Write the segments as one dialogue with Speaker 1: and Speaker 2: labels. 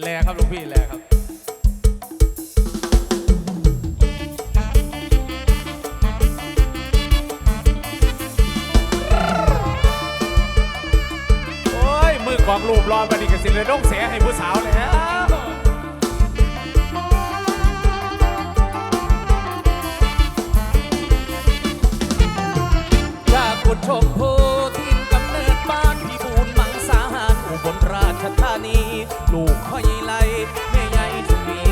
Speaker 1: แลครับลูกพี่แลครับโอ้ยมือกองรูปรอบันนี้กสิเลยต้องเสียให้ผู้สาวแล้ว
Speaker 2: จากุดชมพูทินกำเนิดบ้านพี่บูนมังสาหารอุบลราชธานี ลูกพ่อใหญ่ไรแม่ใหญ่ชุมี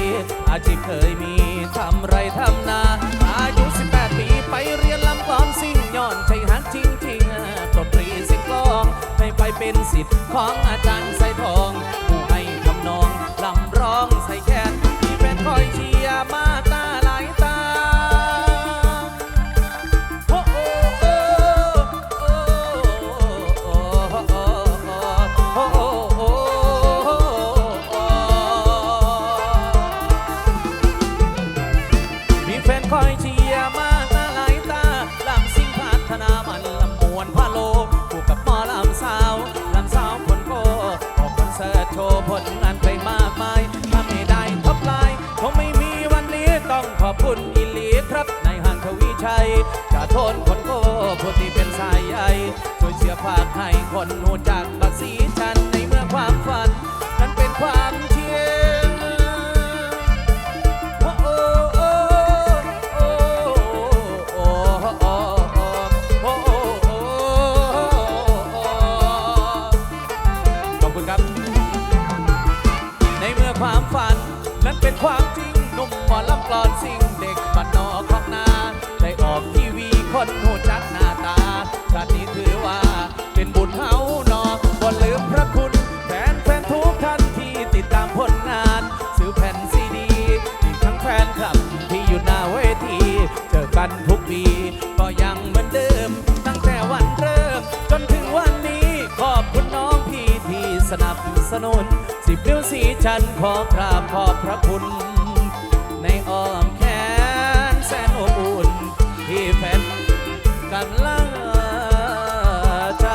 Speaker 2: อาชีพเคยมีทำไรทำนา อายุ 18 ปีไปเรียนลำกลอนสิ่งย้อนใจหักจริงจริงตดนตรีเสียงกลองให้ไปเป็นสิทธิ์ของอาจารย์ใส่ทอง คอยเชียร์มากหน้าหลายตาลำสิ่งพัฒนามันลำมวนพะโลคู่กับหมอลำสาวลำสาวคนโกออกคอนเสิร์ตโชว์ผลงานเพลงมากมายถ้าไม่ได้ท็อปไลน์คงไม่มีวันนี้ต้องขอบคุณอิลีครับในายหันทวีชัยจะโทนคนโกผู้ที่เป็นสายใยช่วยเสียร์ภาคให้คนหูจักบัตรสีชัน นิ้วสีจันขอกราบขอบพระคุณ ในอ้อมแขนแสนอบอุ่น ที่แฟนกำลังใจ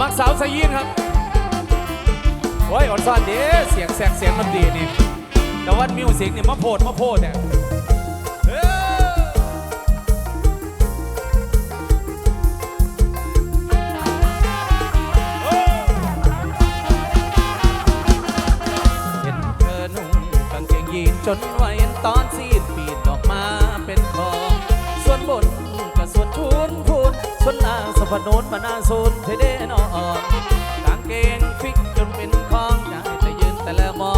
Speaker 1: มักสาวสยินครับ โอ้ยอ่อนซ่อนเด้เสียงแสกเสียงมันดีนี่ แต่ว่ามิวสิกนี่ยมาโพดมาโพดเนี่ยเอ้อโอ้
Speaker 2: เห็นเธอนุ่งกางเกงยีนจนวัยตอนซีดปีดออกมาเป็นคองส่วนบนกับส่วนชุนพูนส่วนล่างสะพานโนนมาหน้าศูนเทเดนออกกางเกงฟิกจนเป็นคองใจแต่ยืนแต่ละมอง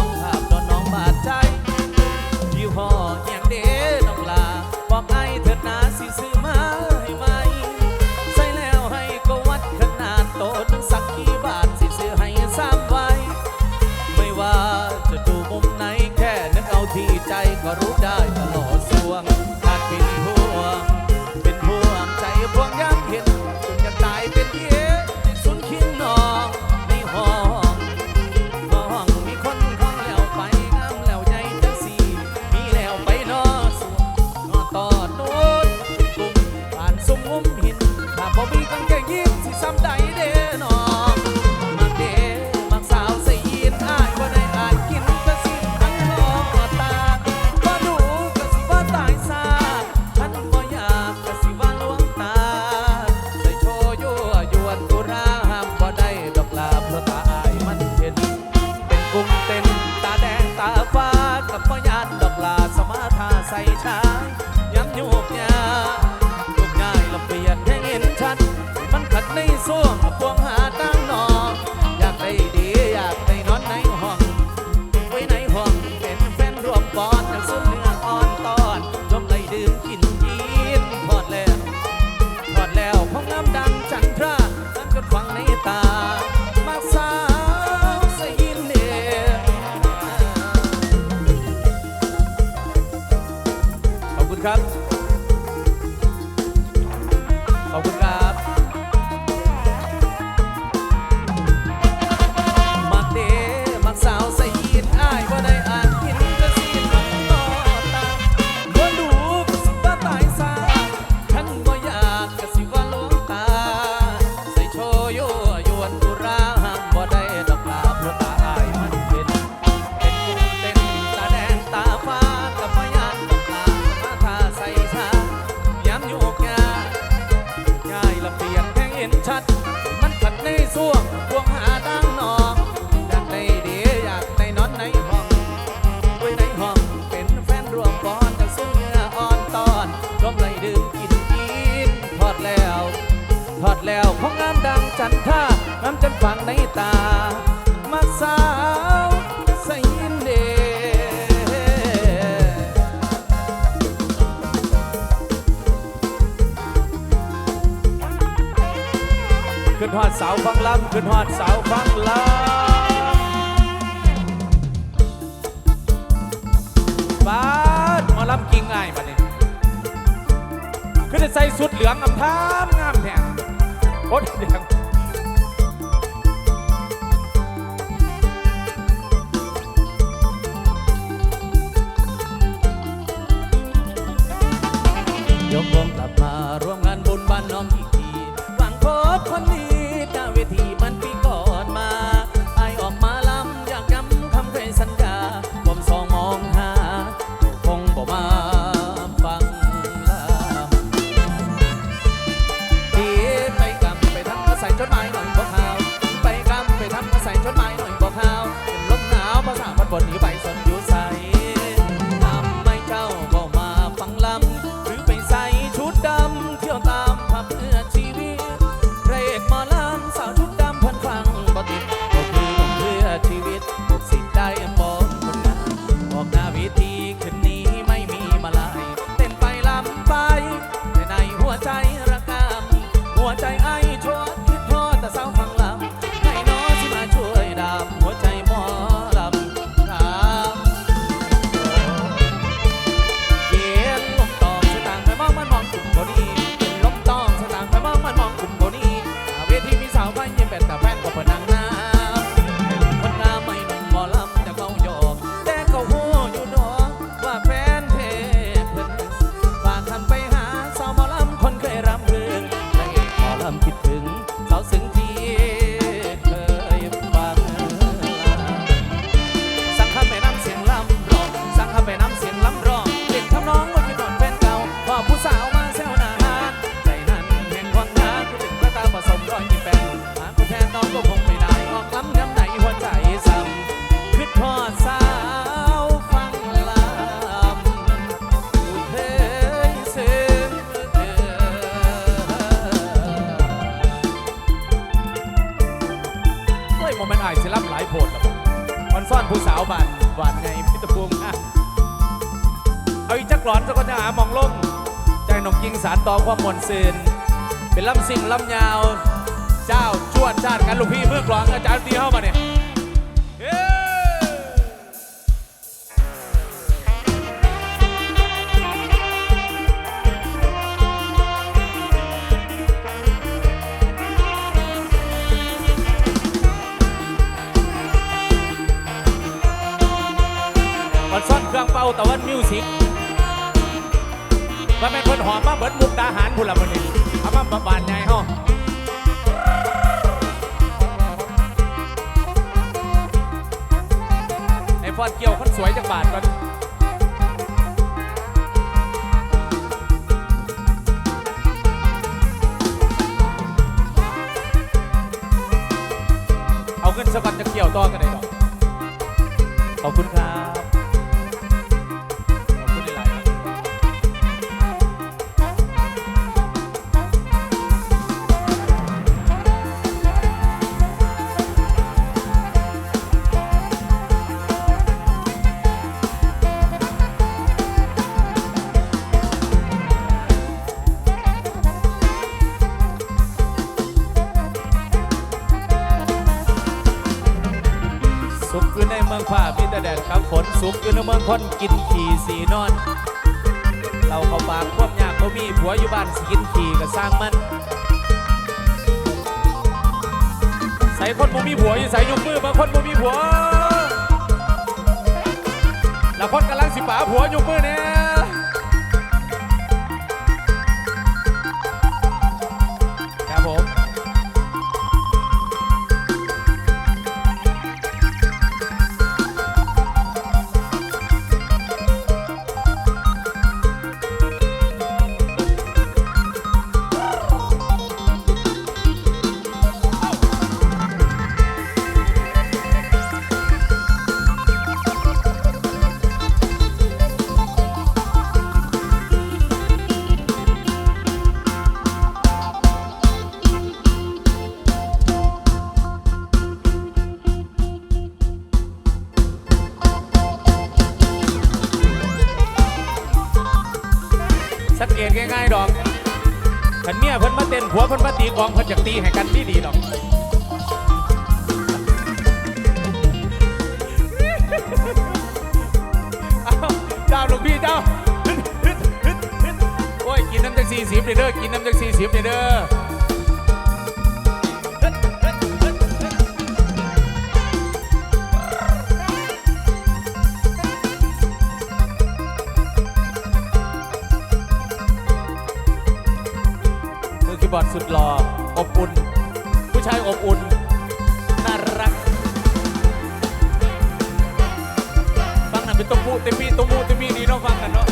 Speaker 2: จันท่าน้ำจันฝังในตา มักสาวใส่ยินเด
Speaker 1: ขึ้นฮอดสาวฟังลำขึ้นฮอดสาวฟังลำบ้านมอลำกิ่งง่ายมาเนี่ยขึ้นใส่สุดเหลืองอำทามงามแท้ โค
Speaker 2: ต มันซ่อ
Speaker 1: นผู้สาวบานหวานไงพิตรภูมิเอาอีกจักหลอนสักคนจะหามองลงใจหนองกิงสารต่อความมนเซืนเป็นลำสิ่งลำยาว เจ้าชวดชาติกันลูกพี่เมื่อกลองอาจารย์ตีเข้ามาเนี่ย นซ่อนเครื่องเป่าตะวันมิวสิกว่าแม่นคนหอมมาเบิดมุกดาหารพุ่นละมันนี่เอามาบานใหญ่เฮาไอ้ฟอนเกี่ยวคนสวยจากบาทก่อนเอาเงินสักวันจะเกี่ยวต่อกันได้ดอกขอบคุณครับ แต่ครับฝนสุกอยู่ในเมืองคนกินขี่สีนอน เราเข้าปากควบยากเขามีผัวอยู่บ้านสกินขี่ก็สร้างมัน ใส่คนบ่มีผัวอยู่ใส่ยกมือบางคนบ่มีผัว แล้วคนกำลังสิป๋าผัว ยกมือเนี่ย เกณฑ์ง่ายๆดอกขันเมียเพิ่นมาเต้นหัวเพิ่นมาตีกองเพิ่นจากตีให้กันดีดีดอกเจ้าหลวงพี่เจ้าโอ้ยกินน้ำจากสี่สิบเด้อกินน้ำจากสี่สิบเด้อ บอดสุดหล่ออบอุ่น ผู้ชายอบอุ่น น่ารักฟังนั่นเป็นตุ้มูเต็มมีตุ้มูเต็มมีดีเนาะฟังกันเนาะ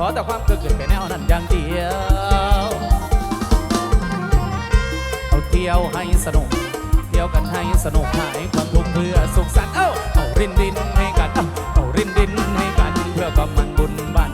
Speaker 1: ขอแต่ความเกิดเแค่แนวนั้นอย่างเดียวเอาเที่ยวให้สนุกเที่ยวกันให้สนุกหายความทุกข์เพื่อสุขสันต์เอ้าเอารินรินให้กันเอารินรินให้กันเพื่อกำมันบุญบา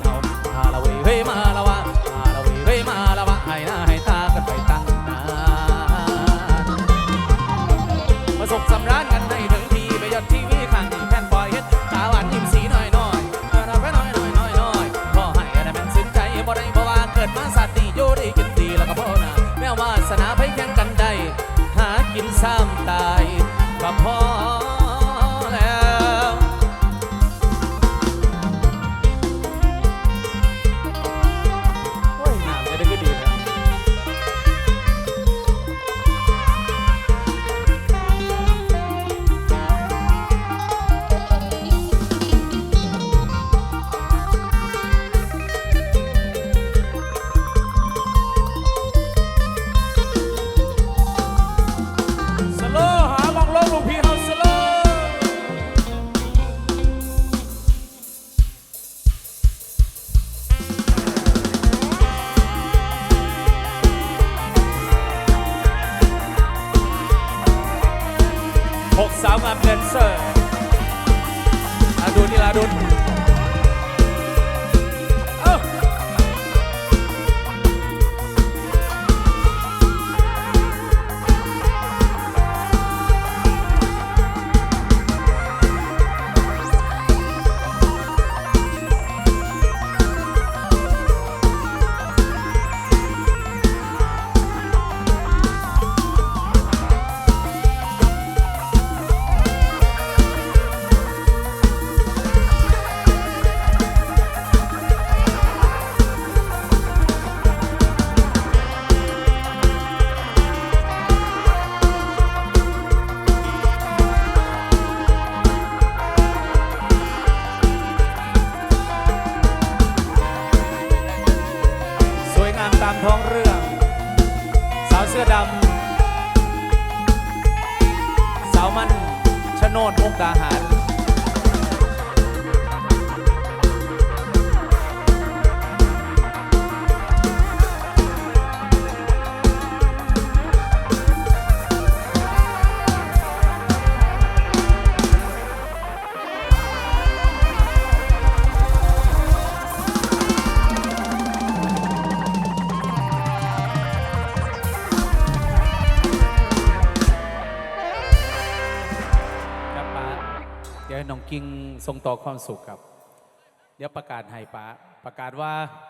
Speaker 1: ส่งต่อความสุขครับ เดี๋ยวประกาศให้ป้าประกาศว่า